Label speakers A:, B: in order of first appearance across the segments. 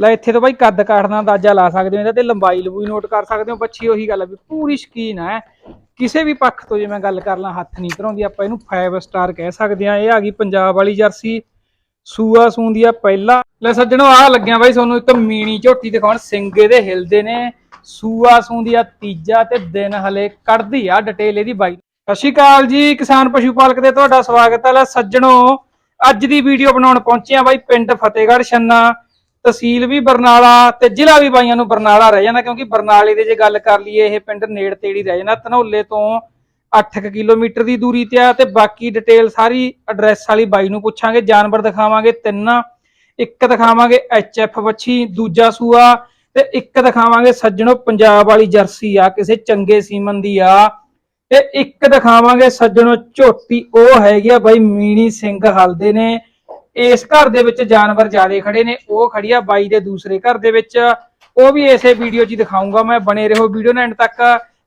A: ਲੈ ਇੱਥੇ ਤੋਂ ਬਾਈ ਕੱਦ ਕਾਠ ਦਾ ਅੰਦਾਜ਼ਾ ਲਾ ਸਕਦੇ ਹੋ, ਇਹਦਾ ਤੇ ਲੰਬਾਈ ਲੰਬੂਈ ਨੋਟ ਕਰ ਸਕਦੇ ਹੋ ਬੱਚੀ ਉਹੀ ਗੱਲ ਆ ਵੀ ਪੂਰੀ ਸ਼ਕੀਨ ਹੈ ਕਿਸੇ ਵੀ ਪੱਖ ਤੋਂ ਜੇ ਮੈਂ ਗੱਲ ਕਰ ਲਾਂ, ਹੱਥ ਨਹੀਂ ਧਰਾਉਂਦੀ, ਆਪਾਂ ਇਹਨੂੰ 5 ਸਟਾਰ ਕਹਿ ਸਕਦੇ ਆ ਇਹ ਆ ਗਈ ਪੰਜਾਬ ਵਾਲੀ ਜਰਸੀ, ਸੂਆ ਸੂੰਦੀ ਆ ਪਹਿਲਾ। ਲੈ ਸੱਜਣੋ ਆ ਲੱਗਿਆ ਬਾਈ ਤੁਹਾਨੂੰ ਇੱਕ ਮੀਣੀ ਝੋਟੀ ਦਿਖਾਉਣ, ਸਿੰਗੇ ਦੇ ਹਿਲਦੇ ਨੇ। ਸੂਆ ਸੂੰਦੀ ਆ ਤੀਜਾ ਤੇ ਦਿਨ ਹਲੇ ਕੱਢਦੀ ਆ ਡਿਟੇਲ ਇਹਦੀ ਬਾਈ। ਸਤਿ ਸ਼੍ਰੀ ਅਕਾਲ ਜੀ, ਕਿਸਾਨ ਪਸ਼ੂ ਪਾਲਕ ਦੇ ਤੁਹਾਡਾ ਸਵਾਗਤ ਹੈ ਲੈ ਸੱਜਣੋ, ਅੱਜ ਦੀ ਵੀਡੀਓ ਬਣਾਉਣ ਪਹੁੰਚੇ ਆ ਬਾਈ ਪਿੰਡ ਫਤਿਹਗੜ੍ਹ, ਛੰਨਾ। ਤਹਿਸੀਲ ਵੀ ਬਰਨਾਲਾ ਤੇ ਜ਼ਿਲ੍ਹਾ ਵੀ ਬਾਈਆਂ ਨੂੰ ਬਰਨਾਲਾ ਰਹਿ ਜਾਂਦਾ, ਕਿਉਂਕਿ ਬਰਨਾਲੇ ਦੇ ਜੇ ਗੱਲ ਕਰ ਲਈਏ, ਇਹ ਪਿੰਡ ਨੇੜ ਤੇੜੀ ਰਹਿ ਜਾਂਦਾ, ਧਨੌਲੇ ਤੋਂ 8 ਕਿਲੋਮੀਟਰ ਦੀ ਦੂਰੀ ਤੇ ਆ ਤੇ ਬਾਕੀ ਡਿਟੇਲ ਸਾਰੀ ਐਡਰੈਸ ਵਾਲੀ ਬਾਈ ਨੂੰ ਪੁੱਛਾਂਗੇ, ਜਾਨਵਰ ਦਿਖਾਵਾਂਗੇ ਤਿੰਨ, ਇੱਕ ਦਿਖਾਵਾਂਗੇ ਐਫ ਵੱਛੀ, ਦੂਜਾ ਸੂਆ ਤੇ ਇੱਕ ਦਿਖਾਵਾਂਗੇ ਸੱਜਣੋ ਪੰਜਾਬ ਵਾਲੀ ਜਰਸੀ ਆ, ਕਿਸੇ ਚੰਗੇ ਸੀਮਨ ਦੀ ਆ। ਤੇ ਇੱਕ ਦਿਖਾਵਾਂਗੇ ਸੱਜਣੋ ਝੋਟੀ, ਉਹ ਹੈਗੀ ਆ ਬਾਈ ਮੀਣੀ ਸਿੰਘ ਹਲਦੇ ਨੇ। ਇਸ ਘਰ ਦੇ ਵਿੱਚ ਜਾਨਵਰ ਜ਼ਿਆਦੇ ਖੜੇ ਨੇ ਉਹ ਖੜੀ ਆ ਬਾਈ ਦੇ ਦੂਸਰੇ ਘਰ ਦੇ ਵਿੱਚ। ਉਹ ਵੀ ਇਸੇ ਵੀਡੀਓ 'ਚ ਦਿਖਾਉਂਗਾ ਮੈਂ ਬਣੇ ਰਹੋ ਵੀਡੀਓ ਨਾਲ ਐਂਡ ਤੱਕ।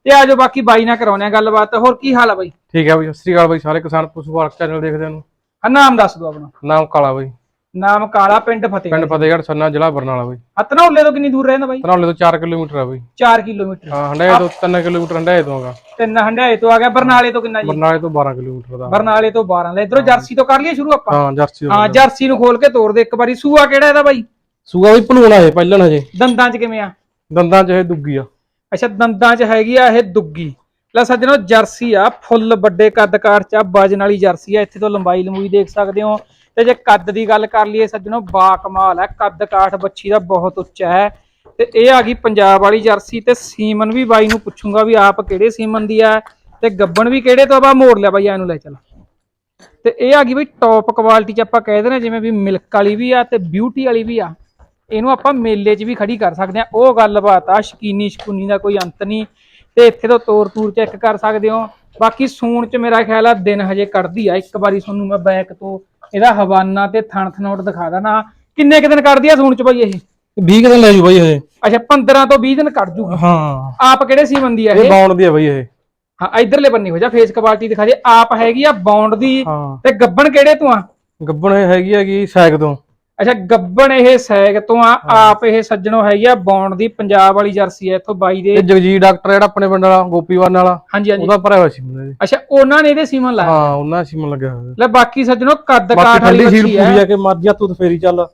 A: ਤੇ ਆਜੋ ਬਾਕੀ ਬਾਈ ਨਾਲ ਕਰਾਉਣੇ ਆ ਗੱਲਬਾਤ। ਹੋਰ ਕੀ ਹਾਲ ਆ ਬਾਈ?
B: ਠੀਕ ਹੈ ਬਈ ਸਤਿ ਸ੍ਰੀ ਅਕਾਲ ਬਈ ਸਾਰੇ ਕਿਸਾਨ ਪਸ਼ੂ ਪਾਲਕ ਚੈਨਲ ਦੇਖਦੇ ਨੂੰ
A: ਹਾਂ ਨਾਮ ਦੱਸ ਦਿਓ ਆਪਣਾ।
B: ਨਾਮ ਕਾਲਾ ਬਈ।
A: ਨਾਮ ਕਾਲਾ ਪਿੰਡ ਫਤਿਹ
B: ਪਿੰਡ ਫਤਿਹਗੜ੍ਹ ਸੰਨਾ ਜ਼ਿਲ੍ਹਾ ਬਰਨਾਲਾ ਬਈ।
A: ਹਤਨੌਲੇ ਤੋਂ ਕਿੰਨੀ ਦੂਰ ਰਹਿੰਦਾ ਬਾਈ?
B: ਧਨੌਲੇ ਤੋਂ 4 ਕਿਲੋਮੀਟਰ ਆ ਬਈ।
A: 4 ਕਿਲੋਮੀਟਰ।
B: ਹਾਂ ਹੰਡਾਏ ਤੋਂ 3 ਕਿਲੋਮੀਟਰ ਹੰਡਾਏ ਤੋਂ ਹੈਗਾ
A: ਤਿੰਨ ਹੰਡਿਆਏ ਤੋਂ ਆ ਗਿਆ ਬਰਨਾਲੇ ਤੋਂ ਕਿੰਨਾ ਜੀ?
B: ਬਰਨਾਲੇ ਤੋਂ 12 ਕਿਲੋਮੀਟਰ ਦਾ।
A: ਬਰਨਾਲੇ ਤੋਂ 12 ਲੈ ਇਧਰੋਂ ਜਰਸੀ ਤੋਂ ਕਰ ਲਈਏ ਸ਼ੁਰੂ ਆਪਾਂ?
B: ਹਾਂ ਜਰਸੀ
A: ਹਾਂ ਜਰਸੀ ਨੂੰ ਖੋਲ ਕੇ ਤੋੜ ਦੇ ਇੱਕ ਵਾਰੀ। ਸੂਆ ਕਿਹੜਾ ਇਹਦਾ ਬਾਈ?
B: ਸੂਆ ਵੀ ਭਲੂਣਾ ਹੈ ਪਹਿਲਾਂ ਹਜੇ।
A: ਦੰਦਾਂ 'ਚ ਕਿਵੇਂ ਆ?
B: ਦੰਦਾਂ 'ਚ ਇਹ ਦੁੱਗੀ ਆ।
A: ਅੱਛਾ ਦੰਦਾਂ 'ਚ ਹੈਗੀ ਆ ਇਹ ਦੁੱਗੀ। ਲੈ ਸੱਜਣੋ ਜਰਸੀ ਆ ਫੁੱਲ ਵੱਡੇ ਕੱਦ-ਕਾਰ 'ਚ ਆ ਵਜਨ ਵਾਲੀ ਜਰਸੀ ਆ। ਇੱਥੇ ਤੋਂ ਲੰਬਾਈ ਲੰਬੂਈ ਦੇਖ ਸਕਦੇ ਹੋ। ਤੇ ਜੇ ਕੱਦ ਦੀ ਗੱਲ ਕਰ ਲਈਏ ਸੱਜਣੋ ਬਾ ਕਮਾਲ ਹੈ। ਕੱਦ ਕਾਠ ਬੱਚੀ ਦਾ ਬਹੁਤ ਉੱਚਾ ਹੈ। ਤੇ ਇਹ ਆ ਗਈ ਪੰਜਾਬ ਵਾਲੀ ਜਰਸੀ ਤੇ ਸੀਮਨ ਵੀ ਬਾਈ ਨੂੰ ਪੁੱਛੂੰਗਾ ਵੀ ਆਪ ਕਿਹੜੇ ਸੀਮਨ ਦੀ ਆ ਤੇ ਗੱਬਣ ਵੀ ਕਿਹੜੇ ਤੋਂ ਬਾ ਮੋੜ ਲਿਆ ਬਾਈ ਇਹਨੂੰ ਲੈ ਚੱਲ। ਤੇ ਇਹ ਆ ਗਈ ਬਈ ਟੌਪ ਕੁਆਲਿਟੀ ਚ ਆਪਾਂ ਕਹਿ ਦਿੰਦੇ ਜਿਵੇਂ ਵੀ ਮਿਲਕ ਵਾਲੀ ਵੀ ਆ ਤੇ ਬਿਊਟੀ ਵਾਲੀ ਵੀ ਆ। ਇਹਨੂੰ ਆਪਾਂ ਮੇਲੇ 'ਚ ਵੀ ਖੜੀ ਕਰ ਸਕਦੇ ਆ ਉਹ ਗੱਲਬਾਤ ਆ, ਸ਼ਕੀਨੀ ਸ਼ਕੂਨੀ ਦਾ ਕੋਈ ਅੰਤ ਨਹੀਂ। ਤੇ ਇੱਥੇ ਤੋਂ ਤੋਰ ਤੂਰ ਚੈੱਕ ਕਰ ਸਕਦੇ ਹੋ। ਬਾਕੀ ਸੂਣ 'ਚ ਮੇਰਾ ਖਿਆਲ ਆ, ਦਿਨ ਹਜੇ ਕੱਢਦੀ ਆ। ਇੱਕ ਵਾਰੀ ਤੁਹਾਨੂੰ ਮੈਂ ਬੈਕ ਤੋਂ ਇਹਦਾ ਹਵਾਨਾ ਤੇ ਥਣ ਥਨੋਟ ਦਿਖਾ ਦਾਂ ਕਿੰਨੇ ਕੁ ਦਿਨ ਕੱਢਦੀ ਆ ਸੂਣ 'ਚ ਬਾਈ ਇਹ?
B: 20 ਦਿਨ ਲੈ ਜੂ ਬਈ ਹਜੇ
A: ਅੱਛਾ 15 ਤੋਂ 20 ਦਿਨ ਕੱਢ ਜੂਗੀ
B: ਹਾਂ।
A: ਆਪ ਕਿਹੜੇ ਸੀ ਬੰਦੀ ਆ
B: ਇਹ?
A: ਇਹ
B: ਦੀ ਆ ਬਈ ਇਹ।
A: ਹਾਂ ਇਧਰਲੇ ਬੰਨੇ ਹੋ ਜਾ ਫੇਸ ਕੁਆਲਿਟੀ ਦਿਖਾ ਦੇ। ਆਪ ਹੈਗੀ ਆ ਬੌਂਡ ਦੀ
B: ਹਾਂ।
A: ਤੇ ਗੱਬਣ ਕਿਹੜੇ ਤੋਂ ਆ?
B: ਗੱਬਣ ਇਹ ਹੈਗੀ ਹੈਗੀ ਸੈਕ ਤੋਂ।
A: ਅੱਛਾ ਗੱਬਣ ਇਹ ਸੈਗ ਤੋਂ ਆ ਆਪ ਇਹ ਸੱਜਣੋ ਹੈਗੀ ਆ ਬੌਂਡ ਦੀ ਪੰਜਾਬ ਵਾਲੀ ਜਰਸੀ ਆ ਇੱਥੋਂ ਬਾਈ ਦੇ।
B: ਇਹ ਜਗਜੀਤ ਡਾਕਟਰ ਜਿਹੜਾ ਆਪਣੇ ਪਿੰਡ ਵਾਲਾ ਗੋਪੀਵਾਨ ਵਾਲਾ।
A: ਹਾਂਜੀ ਹਾਂਜੀ।
B: ਉਹਦਾ ਭਰਾ ਹੋਇਆ ਸੀ ਮੁੰਡੇ ਦੇ
A: ਅੱਛਾ ਉਹਨਾਂ ਨੇ ਇਹਦੇ ਸੀਮਨ ਲਾਇਆ
B: ਹਾਂ ਉਹਨਾਂ ਸੀਮਨ ਲੱਗਿਆ ਹੋਇਆ।
A: ਲੈ ਬਾਕੀ ਸੱਜਣੋ ਕੱਦ ਕਾਠ ਵਾਲੀ ਬੱਚੀ
B: ਪੂਰੀ
A: ਹੈ
B: ਆ ਕੇ ਮਰਜ਼ੀ ਤੂੰ ਫੇਰੀ ਚੱਲ।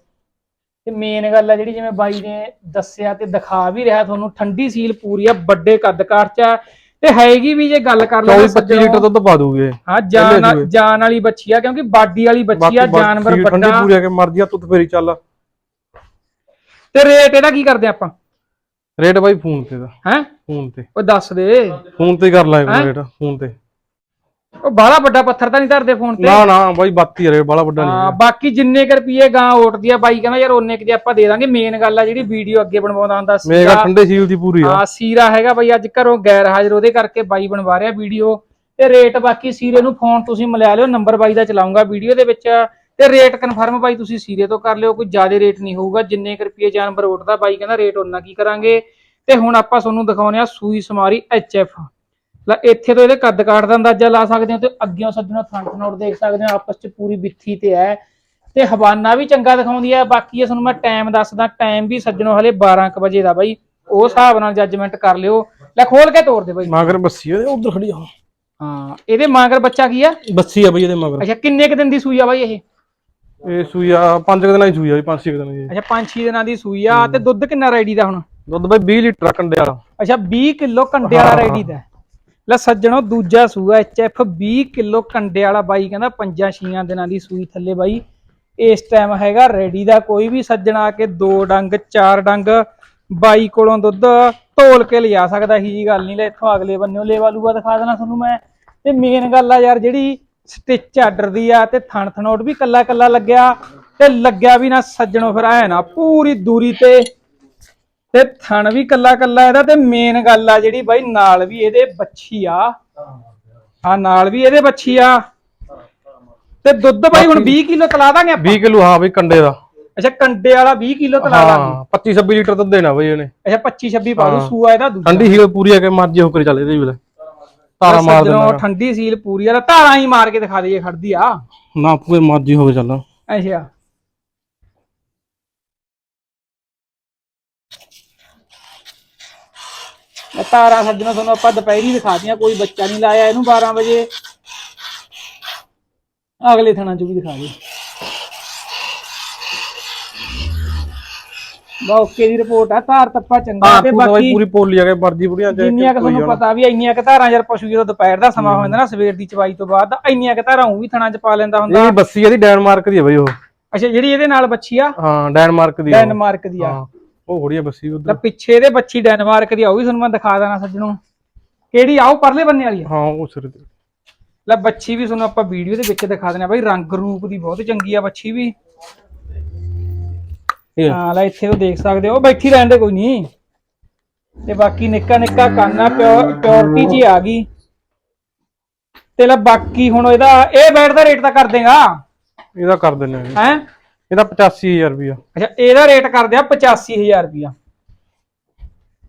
A: ਤੇ ਮੇਨ ਗੱਲ ਆ ਜਿਹੜੀ ਜਿਵੇਂ ਬਾਈ ਨੇ ਦੱਸਿਆ ਤੇ ਦਿਖਾ ਵੀ ਰਿਹਾ ਤੁਹਾਨੂੰ ਠੰਡੀ ਸੀਲ ਪੂਰੀ ਆ ਵੱਡੇ ਕੱਦ ਕਾਠ ਚ ਆ ਤੇ ਹੈਗੀ ਵੀ ਜੇ ਗੱਲ ਕਰ
B: 24
A: ਲਓ
B: 25 ਲੀਟਰ ਦੁੱਧ ਪਾ ਦੂਗੇ।
A: ਹਾਂ ਜਾਨ। ਜਾਨ ਵਾਲੀ ਬੱਚੀ ਆ ਕਿਉਂਕਿ ਬਾਡੀ ਵਾਲੀ ਬੱਚੀ ਆ ਜਾਨਵਰ
B: ਠੰਡੀ
A: ਵੱਡਾ
B: ਪੂਰੀ ਆ ਕੇ ਮਰਜ਼ੀ ਤੂੰ ਫੇਰੀ ਚੱਲ।
A: ਤੇ ਰੇਟ ਇਹਦਾ ਕੀ ਕਰਦੇ ਆਪਾਂ?
B: ਰੇਟ ਬਾਈ ਫੋਨ ਤੇ ਦਾ।
A: ਹੈ?
B: ਫੋਨ ਤੇ।
A: ਉਹ ਦੱਸ ਦੇ।
B: ਫੋਨ ਤੇ ਕਰ ਲਾਂਗੇ? ਰੇਟ ਫੋਨ ਤੇ।
A: ਉਹ ਬਾਹਲਾ ਵੱਡਾ ਪੱਥਰ ਤਾਂ ਨਹੀਂ ਧਰਦੇ ਫੋਨ ਤੇ?
B: ਨਾ ਨਾ ਬਾਈ ਬਾਤੀ ਰੇਟ ਬੜਾ ਵੱਡਾ
A: ਹਾਂ
B: ਨਹੀਂ
A: ਬਾਕੀ ਜਿੰਨੇ ਕੁ ਰੁਪਏ ਗਾਂ ਓਟਦੀ ਆ ਬਾਈ ਕਹਿੰਦਾ ਯਾਰ ਉਹਨੇ ਕੁ ਦੇ ਆਪਾਂ ਦੇ ਦਾਂਗੇ। ਮੇਨ ਗੱਲ ਆ ਜਿਹੜੀ ਵੀਡੀਓ ਅੱਗੇ ਬਣਵਾਉਂਦਾ ਹੁੰਦਾ
B: ਮੇਗਾ ਠੰਡੇ ਸੀਲ ਦੀ ਪੂਰੀ ਆ।
A: ਹਾਂ ਸੀਰਾ ਹੈਗਾ ਬਾਈ ਅੱਜ ਘਰੋਂ ਗੈਰ ਹਾਜ਼ਰ ਉਹਦੇ ਕਰਕੇ ਬਾਈ ਬਣਵਾ ਰਿਹਾ ਵੀਡੀਓ ਤੇ ਰੇਟ ਬਾਕੀ ਸੀਰੇ ਨੂੰ ਫੋਨ ਤੁਸੀਂ ਮਿਲਾ ਲਿਓ ਨੰਬਰ ਬਾਈ ਦਾ ਚਲਾਉਂਗਾ ਵੀਡੀਓ ਦੇ ਵਿੱਚ। ਤੇ ਰੇਟ ਕਨਫਰਮ ਬਾਈ ਤੁਸੀਂ ਸੀਰੇ ਤੋਂ ਕਰ ਲਿਓ ਕੋਈ ਜ਼ਿਆਦਾ ਰੇਟ ਨਹੀਂ ਹੋਊਗਾ। ਜਿੰਨੇ ਕੁ ਰੁਪਏ ਜਾਨਵਰ ਉੱਠਦਾ ਬਾਈ ਕਹਿੰਦਾ ਰੇਟ ਉਹਨਾਂ ਕੀ ਕਰਾਂਗੇ। ਤੇ ਹੁਣ ਆਪਾਂ ਤੁਹਾਨੂੰ ਦਿਖਾਉਨੇ ਆ ਸੂਈ ਸਮਾਰੀ ਐਫ ਲੈ ਇੱਥੇ ਤੋਂ ਇਹਦੇ ਕੱਦ ਕਾਠ ਦਾ ਅੰਦਾਜ਼ਾ ਲਾ ਸਕਦੇ ਹੋ ਤੇ ਅੱਗਿਓਂ ਸੱਜਣੋਂ ਥਣ ਥਨੋਟ ਦੇਖ ਸਕਦੇ ਹੋ ਆਪਸ ਚ ਪੂਰੀ ਬਿੱਥੀ ਤੇ ਹੈ। ਤੇ ਹਵਾਨਾ ਵੀ ਚੰਗਾ ਦਿਖਾਉਂਦੀ ਹੈ ਬਾਕੀ ਇਹ ਤੁਹਾਨੂੰ ਮੈਂ ਟਾਈਮ ਦੱਸਦਾ ਟਾਈਮ ਵੀ ਸੱਜਣੋਂ ਹਲੇ 12 ਕੁ ਵਜੇ ਦਾ ਬਾਈ। ਉਹ ਹਿਸਾਬ ਨਾਲ ਜੱਜਮੈਂਟ ਕਰ ਲਿਓ। ਲੈ ਖੋਲ ਕੇ ਤੋੜ ਦੇ ਬਾਈ।
B: ਮਗਰ ਬੱਸੀ ਆ ਉਧਰ ਖੜੀ ਆ।
A: ਹਾਂ ਇਹਦੇ ਮਾਂਗਰ ਬੱਚਾ ਕੀ ਆ?
B: ਬੱਸੀ ਆ ਬਈ ਇਹਦੇ ਮਗਰ।
A: ਅੱਛਾ ਕਿੰਨੇ ਕ ਦਿਨ ਦੀ ਸੂਈ ਆ ਬਾਈ ਇਹ?
B: ਇਹ ਸੂਈ ਆ ਪੰਜ ਕੁ ਦਿਨਾਂ ਦੀ ਸੂਈ ਆ ਬਈ ਪੰਜ ਛੇ ਕੁ ਦਿਨਾਂ ਦੀ।
A: ਅੱਛਾ 5-6 ਦਿਨਾਂ ਦੀ ਸੂਈ ਆ ਤੇ ਦੁੱਧ ਕਿੰਨਾ ਰੈਡੀ ਦਾ ਹੁਣ?
B: ਦੁੱਧ ਬਈ 20 ਲੀਟਰ ਕੰਡੇ ਵਾਲਾ
A: ਅੱਛਾ 20 ਕਿਲੋ ਕੰਡੇ ਵਾਲਾ ਰੈਡੀ ਦਾ। ਲੈ ਸੱਜਣੋ, ਦੂਜਾ ਸੂਆ ਐਚਐਫ 20 ਕਿਲੋ ਕੰਡੇ ਵਾਲਾ ਬਾਈ, ਕਹਿੰਦਾ ਪੰਜਾਂ ਛੀਆਂ ਦਿਨਾਂ ਦੀ ਸੂਈ ਥੱਲੇ ਬਾਈ। ਇਸ ਟਾਈਮ ਹੈਗਾ ਰੈਡੀ ਦਾ ਕੋਈ ਵੀ ਸੱਜਣ ਆ ਕੇ ਦੋ ਡੰਗ, ਚਾਰ ਡੰਗ, ਬਾਈ ਕੋਲੋਂ ਦੁੱਧ ਢੋਲ ਕੇ ਲਿਜਾ ਸਕਦਾ ਹੀ ਜੀ ਗੱਲ ਨਹੀਂ ਲੈ, ਇੱਥੋਂ ਅਗਲੇ ਬੰਨਿਓ ਲੇਵਾ ਲੂਆ ਦਿਖਾ ਦੇਣਾ ਤੁਹਾਨੂੰ ਮੈਂ। ਤੇ ਮੇਨ ਗੱਲ ਆ ਯਾਰ ਜਿਹੜੀ ਸਟਿਚ ਆਰਡਰ ਦੀ ਆ ਤੇ ਥਣ ਥਣੋਟ ਵੀ ਕੱਲਾ ਕੱਲਾ ਲੱਗਿਆ ਤੇ ਲੱਗਿਆ ਵੀ ਨਾ ਸੱਜਣੋ ਫਿਰ ਐ ਨਾ, ਪੂਰੀ ਦੂਰੀ ਤੇ ਤੇ ਥਣ ਵੀ ਕੱਲਾ ਕੱਲਾ ਇਹਦਾ ਤੇ ਮੇਨ ਗੱਲ ਆ ਜਿਹੜੀ ਬਾਈ ਨਾਲ ਵੀ ਇਹਦੇ ਬੱਚੀ ਆ। ਆ ਨਾਲ ਵੀ ਇਹਦੇ ਬੱਚੀ ਆ। ਤੇ ਦੁੱਧ ਬਾਈ ਹੁਣ 20 ਕਿਲੋ ਤਲਾ ਦਾਂਗੇ ਆਪਾਂ?
B: 20 ਕਿਲੋ ਹਾਂ ਬਈ ਕੰਡੇ ਦਾ।
A: ਅੱਛਾ ਕੰਡੇ ਵਾਲਾ 20 ਕਿਲੋ ਤਲਾ ਦਾਂਗੇ।
B: ਹਾਂ 25 26 ਲੀਟਰ ਦੁੱਧ ਦੇਣਾ ਬਈ ਇਹਨੇ।
A: ਅੱਛਾ 25 26 ਪਾ ਦੂ
B: ਹਾਂ।
A: ਸੂਆ ਇਹਦਾ ਦੂਜਾ।
B: ਠੰਡੀ ਸੀਲ ਪੂਰੀ ਆ ਕੇ ਮਰਜ਼ੀ ਹੋ ਕਰੀ ਚੱਲ ਇਹਦੇ ਵੀ ਲੈ। ਤਾਰਾ ਮਾਰ ਦੇਣਾ
A: ਠੰਡੀ ਸੀਲ ਪੂਰੀ ਆ ਧਾਰਾਂ ਹੀ ਮਾਰ ਕੇ ਦਿਖਾ ਦਈਏ ਖੜਦੀ ਆ।
B: ਨਾ ਪੂਰੇ ਮਰਜ਼ੀ ਹੋਵੇ ਚੱਲ।
A: ਅੱਛਾ। ਤਾਰਾਂ ਸੱਜਣਾ ਤੁਹਾਨੂੰ ਆਪਾਂ ਦੁਪਹਿਰੀ ਦਿਖਾ ਦਿਆਂ ਕੋਈ ਬੱਚਾ ਨਹੀਂ ਲਾਇਆ ਇਹਨੂੰ 12 ਵਜੇ। ਅਗਲੇ ਥਣਾ ਚ ਵੀ ਦਿਖਾ ਦੇ ਬਾ ਓਕੇ ਦੀ ਰਿਪੋਰਟ ਆ ਧਾਰ ਤੱਪਾ ਚੰਗਾ
B: ਹਾਂ
A: ਤੇ ਬਾਕੀ
B: ਪੂਰੀ ਪੋਲੀ ਆ ਕੇ ਮਰਜ਼ੀ ਬੁੜੀਆਂ ਚ
A: ਜਿੰਨੀਆਂ ਕਿ ਤੁਹਾਨੂੰ ਪਤਾ ਵੀ ਇੰਨੀਆਂ ਕਿ ਧਾਰਾਂ ਯਾਰ ਪਸ਼ੂ ਜਦੋਂ ਦੁਪਹਿਰ ਦਾ ਸਮਾਂ ਹੋ। ਜਾਂਦਾ ਨਾ ਸਵੇਰ ਦੀ ਚਵਾਈ ਤੋਂ ਬਾਅਦ ਇੰਨੀਆਂ ਕਿ ਧਾਰਾਂ ਉਹ ਵੀ ਥਣਾ ਚ ਪਾ ਲੈਂਦਾ ਹੁੰਦਾ।
B: ਇਹ ਬੱਸੀ ਇਹਦੀ ਡੈਨਮਾਰਕ ਦੀ ਆ ਬਾਈ ਉਹ।
A: ਅੱਛਾ ਜਿਹੜੀ ਇਹਦੇ ਨਾਲ ਬੱਚੀ ਆ?
B: ਹਾਂ ਡੈਨਮਾਰਕ ਦੀ।
A: ਡੈਨਮਾਰਕ ਦੀ ਆ।
B: ਹਾਂ। ਉਹ ਹੋੜੀ ਆ ਬੱਸੀ
A: ਤਾਂ
B: ਉਧਰ
A: ਪਿੱਛੇ ਇਹਦੇ ਬੱਚੀ ਡੈਨਮਾਰਕ ਦੀ ਆ ਉਹ ਵੀ ਤੁਹਾਨੂੰ ਮੈਂ ਦਿਖਾ ਦੇਣਾ ਸੱਜਣੋ। ਕਿਹੜੀ ਆਓ ਪਰਲੇ ਬੰਨੇ ਵਾਲੀ ਆ?
B: ਹਾਂ ਉਹ ਸਿਰ ਤੇ।
A: ਲੈ ਬੱਚੀ ਵੀ ਤੁਹਾਨੂੰ ਆਪਾਂ ਵੀਡੀਓ ਦੇ ਵਿੱਚ ਦਿਖਾ ਦੇਣਾ ਬਾਈ ਰੰਗ ਰੂਪ ਦੀ ਬਹੁਤ ਚੰਗੀ ਆ ਬੱਚੀ ਵੀ। ਹਾਂ ਲੈ ਇੱਥੇ ਉਹ ਦੇਖ ਸਕਦੇ ਹੋ ਬੈਠੀ ਰਹਿਣ ਦੇ ਕੋਈ ਨਹੀਂ। ਤੇ ਬਾਕੀ ਨਿੱਕਾ ਨਿੱਕਾ ਕੰਨ ਪਿਓਰਿਟੀ ਜੀ ਆ ਗਈ। ਤੇ ਲੈ ਬਾਕੀ ਹੁਣ ਇਹਦਾ ਇਹ ਬੈਡ ਦਾ ਰੇਟ ਤਾਂ ਕਰ ਦੇਗਾ।
B: ਇਹਦਾ ਕਰ ਦਿੰਨੇ।
A: ਹੈ?
B: ਇਹਦਾ 85000 ਰੁਪਿਆ
A: ਅੱਛਾ ਇਹਦਾ ਰੇਟ ਕਰਦੇ ਆ 85000 ਰੁਪਿਆ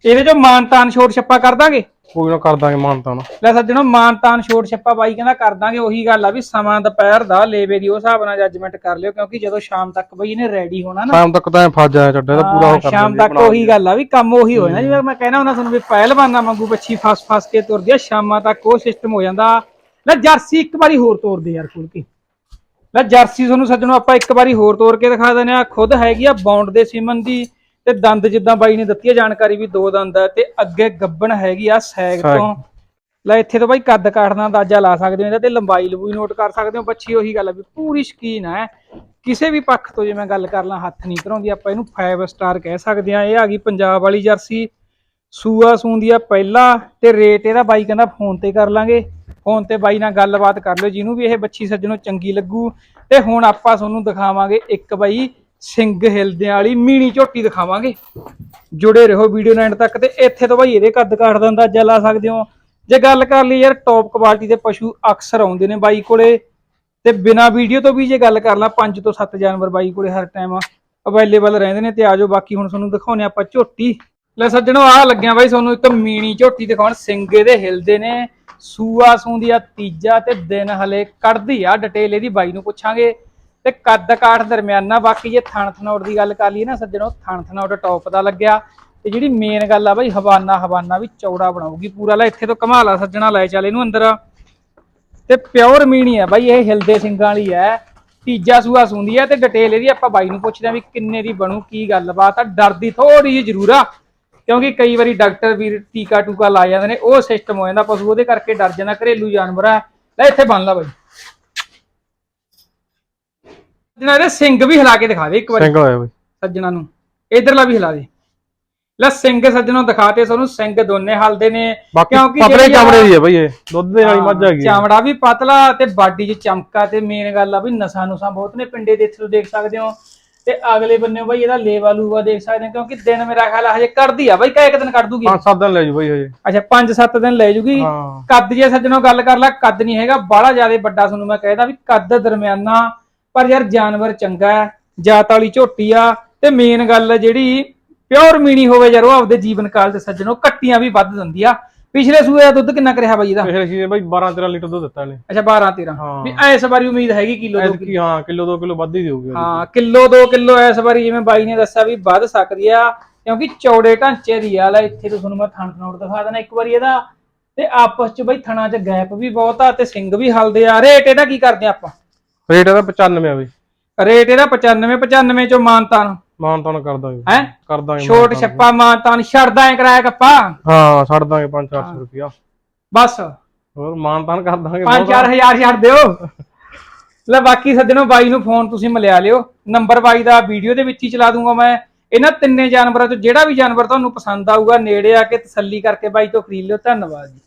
A: ਇਹਦੇ ਚੋਂ ਮਾਨਤਾਨ ਛੋਟ ਛੱਪਾ ਕਰ ਦਾਂਗੇ?
B: ਕੋਈ ਨਾ ਕਰ ਦਾਂਗੇ ਮਾਨਤਾ ਨਾ
A: ਲੈ ਸੱਜਣੋ ਮਾਨਤਾਨ ਛੋਟ ਛੱਪਾ ਬਾਈ ਕਹਿੰਦਾ ਕਰ ਦਾਂਗੇ ਉਹੀ ਗੱਲ ਆ ਵੀ ਸਮਾਂ ਦੁਪਹਿਰ ਦਾ ਲੇਵੇ ਦੀ ਉਹ ਹਿਸਾਬ ਨਾਲ ਜੱਜਮੈਂਟ ਕਰ ਲਿਓ ਕਿਉਂਕਿ ਜਦੋਂ ਸ਼ਾਮ ਤੱਕ ਬਈ ਇਹਨੇ ਰੈਡੀ ਹੋਣਾ ਨਾ।
B: ਸ਼ਾਮ ਤੱਕ ਤਾਂ ਐਂ ਫਸ ਜਾਇਆ ਚੱਡਾ ਇਹਦਾ ਪੂਰਾ
A: ਹਾਂ,
B: ਕਰ
A: ਸ਼ਾਮ ਤੱਕ ਉਹੀ ਗੱਲ ਆ ਵੀ ਕੰਮ ਉਹੀ ਹੋਇਆ ਨਾ ਜਿਵੇਂ ਮੈਂ ਕਹਿਣਾ ਹੁੰਦਾ ਤੁਹਾਨੂੰ ਵੀ ਪਹਿਲਵਾਨਾਂ ਵਾਂਗੂ ਬੱਚੀ ਫਸ ਫਸ ਕੇ ਤੁਰਦੀ ਆ ਸ਼ਾਮਾਂ ਤੱਕ ਉਹ ਸਿਸਟਮ ਹੋ ਜਾਂਦਾ। ਲੈ ਜਰਸੀ ਇੱਕ ਵਾਰੀ ਹੋਰ ਤੋਰਦੇ ਯਾਰ ਖੋਲ ਕੇ। ਲੈ ਜਰਸੀ ਤੁਹਾਨੂੰ ਸੱਜਣੋ ਆਪਾਂ ਇੱਕ ਵਾਰੀ ਹੋਰ ਤੋਰ ਕੇ ਦਿਖਾ ਦਿੰਦੇ ਆ ਖੁਦ ਹੈਗੀ ਆ ਬੌਂਡ ਦੇ ਸੀਮਨ ਦੀ ਤੇ ਦੰਦ ਜਿੱਦਾਂ ਬਾਈ ਨੇ ਦਿੱਤੀ ਆ ਜਾਣਕਾਰੀ ਵੀ ਦੋ ਦੰਦ ਆ ਤੇ ਅੱਗੇ ਗੱਬਣ ਹੈਗੀ ਆ ਸੈਗ। ਤੋਂ। ਲੈ ਇੱਥੇ ਤੋਂ ਬਾਈ ਕੱਦ ਦਾ ਅੰਦਾਜ਼ਾ ਲਾ ਸਕਦੇ ਹੋ ਇਹਦਾ ਤੇ ਲੰਬਾਈ ਲੰਬੂਈ ਨੋਟ ਕਰ ਸਕਦੇ ਹੋ। ਬੱਚੀ ਉਹੀ ਗੱਲ ਆ ਵੀ ਪੂਰੀ ਸ਼ਕੀਨ ਹੈ ਕਿਸੇ ਵੀ ਪੱਖ ਤੋਂ ਜੇ ਮੈਂ ਗੱਲ ਕਰ ਲਾਂ ਹੱਥ ਨਹੀਂ ਧਰਾਉਂਦੀ ਆਪਾਂ ਇਹਨੂੰ 5 ਸਟਾਰ ਕਹਿ ਸਕਦੇ ਆ ਇਹ ਆ ਗਈ ਪੰਜਾਬ ਵਾਲੀ ਜਰਸੀ। ਸੂਆ ਸੂੰਦੀ ਆ ਪਹਿਲਾ ਤੇ ਰੇਟ ਇਹਦਾ ਬਾਈ ਕਹਿੰਦਾ ਫੋਨ ਤੇ ਕਰ ਲਾਂਗੇ। ਫੋਨ ਤੇ ਬਾਈ ਨਾਲ ਗੱਲਬਾਤ ਕਰ ਲਿਓ, ਜਿਹਨੂੰ ਵੀ ਇਹ ਬੱਚੀ ਸੱਜਣੋ ਚੰਗੀ ਲੱਗੂ। ਤੇ ਹੁਣ ਆਪਾਂ ਤੁਹਾਨੂੰ ਦਿਖਾਵਾਂਗੇ ਇੱਕ ਬਾਈ ਸਿੰਘ ਹਿਲਦਿਆਂ ਵਾਲੀ ਮੀਣੀ ਝੋਟੀ ਦਿਖਾਵਾਂਗੇ। ਜੁੜੇ ਰਹੋ ਵੀਡੀਓ ਨਾਲ ਐਂਡ ਤੱਕ ਤੇ ਇੱਥੇ ਤੋਂ ਬਾਈ ਇਹਦੇ ਕੱਦ ਕਾਠ ਦਾ ਅੰਦਾਜ਼ਾ ਲਾ ਸਕਦੇ ਹੋ। ਜੇ ਗੱਲ ਕਰ ਲਈ ਯਾਰ ਟੌਪ ਕੁਆਲਿਟੀ ਦੇ ਪਸ਼ੂ ਅਕਸਰ ਆਉਂਦੇ ਨੇ ਬਾਈ ਕੋਲੇ। ਤੇ ਬਿਨਾ ਵੀਡੀਓ ਤੋਂ ਵੀ ਜੇ ਗੱਲ ਕਰ ਲਾ 5 ਤੋਂ 7 ਜਾਨਵਰ ਬਾਈ ਕੋਲੇ ਹਰ ਟਾਈਮ ਅਵੇਲੇਬਲ ਰਹਿੰਦੇ ਨੇ। ਤੇ ਆਜੋ ਬਾਕੀ ਹੁਣ ਤੁਹਾਨੂੰ ਦਿਖਾਉਨੇ ਆਪਾਂ ਝੋਟੀ। ਲੈ ਸੱਜਣੋ ਆ ਲੱਗਿਆ ਬਾਈ ਤੁਹਾਨੂੰ ਇੱਕ ਮੀਣੀ ਝੋਟੀ ਦਿਖਾਉਣ। ਸਿੰਗੇ ਦੇ ਹਿਲਦੇ ਨੇ। ਸੂਆ ਸੂੰਦੀ ਆ ਤੀਜਾ ਤੇ ਦਿਨ ਹਲੇ ਕੱਢਦੀ ਆ, ਡਿਟੇਲ ਇਹਦੀ ਬਾਈ ਨੂੰ ਪੁੱਛਾਂਗੇ। ਤੇ ਕੱਦ ਕਾਠ ਦਰਮਿਆਨਾ ਬਾਕੀ ਜੇ ਥਣ ਥਨੌੜ ਦੀ ਗੱਲ ਕਰ ਲਈਏ ਨਾ ਸੱਜਣੋ ਥਣ ਥਨੌੜ ਟੌਪ ਦਾ ਲੱਗਿਆ। ਤੇ ਜਿਹੜੀ ਮੇਨ ਗੱਲ ਆ ਬਾਈ ਹਵਾਨਾ ਹਵਾਨਾ ਵੀ ਚੌੜਾ ਬਣਾਉਗੀ ਪੂਰਾ। ਲੈ ਇੱਥੇ ਤੋਂ ਕਮਾਲਾ ਸੱਜਣਾ, ਲੈ ਚੱਲ ਇਹਨੂੰ ਅੰਦਰ। ਤੇ ਪਿਓਰ ਮੀਣੀ ਆ ਬਾਈ, ਇਹ ਹਿਲਦੇ ਸਿੰਘਾਂ ਵਾਲੀ ਹੈ ਤੀਜਾ ਸੂਆ ਸੁੰਦੀ ਹੈ ਤੇ ਡਿਟੇਲ ਇਹਦੀ ਆਪਾਂ ਬਾਈ ਨੂੰ ਪੁੱਛਦੇ ਆ ਵੀ ਕਿੰਨੇ ਦੀ ਬਣੂ, ਕੀ ਗੱਲਬਾਤ ਆ। ਡਰਦੀ ਥੋੜੀ ਜਿਹੀ ਜ਼ਰੂਰ ਆ। ਕਿਉਂਕਿ ਕਈ ਵਾਰੀ ਡਾਕਟਰ ਵੀ ਟੀਕਾ ਟੂਕਾ ਲਾ ਜਾਂਦੇ ਨੇ ਉਹ ਸਿਸਟਮ ਹੋ ਜਾਂਦਾ ਪਸ਼ੂ ਉਹਦੇ ਕਰਕੇ ਡਰ ਜਾਂਦਾ ਘਰੇਲੂ ਜਾਨਵਰ ਆ। ਲੈ ਇੱਥੇ ਬੰਨ ਲਾ ਬਾਈ। ਜਿਹਨਾਂ ਦੇ ਸਿੰਘ ਵੀ ਹਿਲਾ ਕੇ ਦਿਖਾ ਦੇ ਇੱਕ ਵਾਰੀ।
B: ਸਿੰਗਲ ਹੋਇਆ ਬਾਈ।
A: ਸੱਜਣਾ ਨੂੰ। ਇਧਰਲਾ ਵੀ ਹਿਲਾ ਦੇ। ਲੈ ਸਿੰਘ ਸੱਜਣੋਂ ਦਿਖਾਤੇ ਤੁਹਾਨੂੰ ਸਿੰਘ ਦੋਨੇ ਹਲਦੇ ਨੇ। ਕਿਉਂਕਿ
B: ਪਤਲੇ ਚਮੜੇ ਦੀ ਹੈ ਬਾਈ ਇਹ। ਦੁੱਧ ਦੇ ਵਾਲੀ ਮੱਝ ਹੈਗੀ।
A: ਚਾਮੜਾ ਵੀ ਪਤਲਾ ਤੇ ਬਾਡੀ 'ਚ ਚਮਕਾ ਤੇ ਮੇਨ ਗੱਲ ਆ ਵੀ ਨਸਾਂ ਨੁਸਾਂ ਬਹੁਤ ਨੇ ਪਿੰਡੇ ਦੇ ਇੱਥੇ ਦੇਖ ਸਕਦੇ ਹੋ। ਤੇ ਅਗਲੇ ਬੰਨੇ ਬਾਈ ਇਹਦਾ ਲੇਵਾ ਲੂਵਾ ਦੇਖ ਸਕਦੇ ਹੋ ਕਿਉਂਕਿ ਦਿਨ ਮੇਰਾ ਖਿਆਲ ਆ ਹਜੇ ਕੱਢਦੀ ਆ ਬਾਈ ਕਾਇਕ ਦਿਨ ਕੱਢ ਦੂਗੀ
B: ਪੰਜ ਸੱਤ ਦਿਨ ਲੈ ਜੂ ਬਾਈ ਹਜੇ।
A: ਅੱਛਾ 5-7 ਦਿਨ ਲੈ ਜੂਗੀ?
B: ਹਾਂ।
A: ਕੱਦ ਜੇ ਸੱਜਣੋਂ ਗੱਲ ਕਰ ਲੈ ਕੱਦ ਨਹੀਂ ਹੈਗਾ ਬਾਹਲਾ ਜ਼ਿਆਦਾ ਵੱਡਾ ਤੁਹਾਨੂੰ ਮੈਂ ਕਹਿਦਾ ਵੀ ਕੱਦ ਦਰਮਿਆਨਾ ਪਰ ਯਾਰ ਜਾਨਵਰ ਚੰਗਾ ਹੈ ਜਾਤ ਵਾਲੀ ਝੋਟੀ ਆ ਤੇ ਮੇਨ ਗੱਲ ਜਿਹੜੀ ਪਿਓਰ ਮੀਣੀ ਹੋਵੇ ਯਾਰ ਉਹ ਆਪਦੇ ਜੀਵਨ ਕਾਲ ਦੇ ਸੱਜਣੋਂ ਕੱਟੀਆਂ ਵੀ ਵੱਧ ਦਿੰਦੀ ਆ। ਪਿਛਲੇ ਸੂਏ ਦਾ ਦੁੱਧ ਕਿੰਨਾ ਕਰਿਆ ਬਾਈ ਇਹਦਾ?
B: ਪਿਛਲੇ ਸੀ ਬਾਈ 12 13 ਲੀਟਰ ਦੁੱਧ ਦਿੱਤਾ ਇਹਨੇ।
A: ਅੱਛਾ 12 13
B: ਹਾਂ।
A: ਵੀ ਇਸ ਵਾਰੀ ਉਮੀਦ ਹੈਗੀ ਕਿਲੋ ਦੋ
B: ਐਤਕੀ ਹਾਂ ਕਿਲੋ 2 ਕਿਲੋ ਵੱਧ ਹੀ ਦੇਊਗੀ
A: ਹਾਂ ਕਿਲੋ 2 ਕਿਲੋ ਇਸ ਵਾਰੀ ਜਿਵੇਂ ਬਾਈ ਨੇ ਦੱਸਿਆ ਵੀ ਵੱਧ ਸਕਦੀ ਆ ਕਿਉਂਕਿ ਚੌੜੇ ਢਾਂਚੇ ਦੀ ਆ। ਲੈ ਇੱਥੇ ਤੋਂ ਤੁਹਾਨੂੰ ਮੈਂ ਥਣ ਥਣੋੜ ਦਿਖਾ ਦੇਣਾ ਇੱਕ ਵਾਰੀ ਇਹਦਾ। ਤੇ ਆਪਸ ਚ ਬਈ ਥਣਾ ਚ ਗੈਪ ਵੀ ਬਹੁਤ ਆ ਤੇ ਸਿੰਘ ਵੀ ਹਲਦੇ ਆ। ਰੇਟ ਇਹਦਾ ਕੀ ਕਰਦੇ ਆ ਆਪਾਂ?
B: ਰੇਟ ਇਹਦਾ 95 ਆ ਬਾਈ।
A: ਰੇਟ ਇਹਦਾ 95 95 ਚੋਂ ਮਾਨਤਾਨ।
B: ਮਾਨ ਤਾਨ ਕਰ ਦਾਂਗੇ।
A: ਹੈ?
B: ਕਰ ਦਾਂਗੇ
A: ਛੋਟ ਛੱਪਾ ਮਾਨਤਾਨ ਛੱਡਦਾ ਐ ਕਰਾਇਆ ਕੱਪਾ
B: ਹਾਂ ਛੱਡ ਦਾਂਗੇ 5-400 ਰੁਪਿਆ
A: ਬਸ।
B: ਹੋਰ ਮਾਨ ਤਾਨ ਕਰ ਦਾਂਗੇ
A: 5-4000 ਛੱਡ ਦਿਓ। ਲੈ ਬਾਕੀ ਸੱਜਣੋ ਬਾਈ ਨੂੰ ਫੋਨ ਤੁਸੀਂ ਮਿਲਿਆ ਲਿਓ। ਨੰਬਰ ਬਾਈ ਦਾ ਵੀਡੀਓ ਦੇ ਵਿੱਚ ਹੀ ਚਲਾ ਦੂੰਗਾ ਮੈਂ। ਇਹਨਾਂ ਤਿੰਨੇ ਜਾਨਵਰਾਂ ਤੋਂ ਜਿਹੜਾ ਵੀ ਜਾਨਵਰ ਤੁਹਾਨੂੰ ਪਸੰਦ ਆਊਗਾ ਨੇੜੇ ਆ ਕੇ ਤਸੱਲੀ ਕਰਕੇ ਬਾਈ ਤੋਂ ਖਰੀਦ ਲਿਓ। ਧੰਨਵਾਦ ਜੀ।